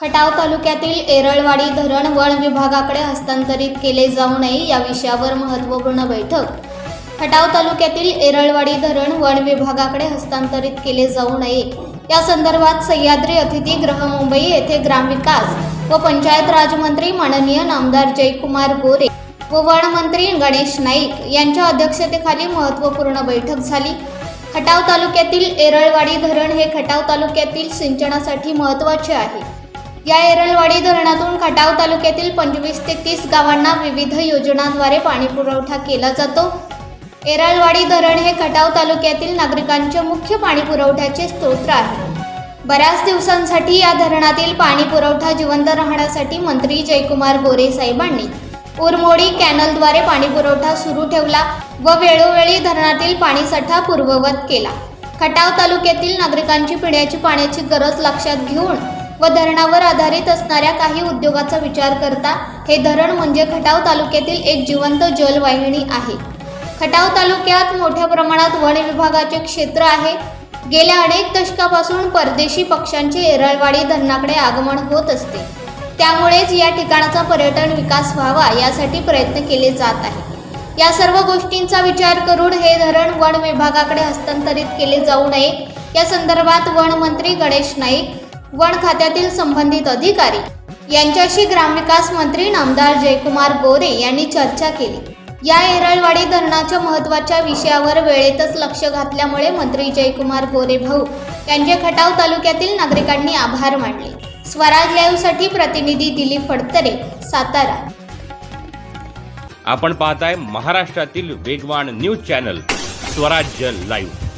खटाव तालुक्यातील एरळवाडी धरण वन विभागाकडे हस्तांतरित केले जाऊ नये या विषयावर महत्त्वपूर्ण बैठक. खटाव तालुक्यातील एरळवाडी धरण वन विभागाकडे हस्तांतरित केले जाऊ नये. या संदर्भात सह्याद्री अतिथीगृह मुंबई येथे ग्रामविकास व पंचायत राजमंत्री माननीय नामदार जयकुमार गोरे व वनमंत्री गणेश नाईक यांच्या अध्यक्षतेखाली महत्त्वपूर्ण बैठक झाली. खटाव तालुक्यातील एरळवाडी धरण हे खटाव तालुक्यातील सिंचनासाठी महत्त्वाचे आहे. या एरलवाडी धरणातून खटाव तालुक्यातील पंचवीस ते तीस गावांना विविध योजनांद्वारे पाणीपुरवठा केला जातो. एरळवाडी धरण हे खटाव तालुक्यातील नागरिकांचे मुख्य पाणीपुरवठ्याचे स्तोत्र आहे. बऱ्याच दिवसांसाठी या धरणातील पाणी पुरवठा जिवंत राहण्यासाठी मंत्री जयकुमार गोरे साहेबांनी उरमोडी कॅनलद्वारे पाणीपुरवठा सुरू ठेवला व वेळोवेळी धरणातील पाणीसाठा पूर्ववत केला. खटाव तालुक्यातील नागरिकांची पिण्याची पाण्याची गरज लक्षात घेऊन व धरणावर आधारित असणाऱ्या काही उद्योगाचा विचार करता हे धरण म्हणजे खटाव तालुक्यातील एक जिवंत जलवाहिनी आहे. खटाव तालुक्यात मोठ्या प्रमाणात वन विभागाचे क्षेत्र आहे. गेल्या अनेक दशकापासून परदेशी पक्ष्यांचे एरळवाडी धरणाकडे आगमन होत असते. त्यामुळेच या ठिकाणाचा पर्यटन विकास व्हावा यासाठी प्रयत्न केले जात आहे या सर्व गोष्टींचा विचार करून हे धरण वन विभागाकडे हस्तांतरित केले जाऊ नये. या संदर्भात वन मंत्री गणेश नाईक वन खात्यातील संबंधित अधिकारी यांच्याशी ग्रामविकास मंत्री नामदार जयकुमार गोरे यांनी चर्चा केली. या एरळवाडी धरणाच्या महत्त्वाच्या विषयावर वेळेतच लक्ष घातल्यामुळे मंत्री जयकुमार गोरे भाऊ यांचे खटाव तालुक्यातील नागरिकांनी आभार मानले. स्वराज लाईव्हसाठी प्रतिनिधी दिलीप फडतरे सातारा. आपण पाहताय महाराष्ट्रातील वेगवान न्यूज चॅनल स्वराज्य लाईव्ह.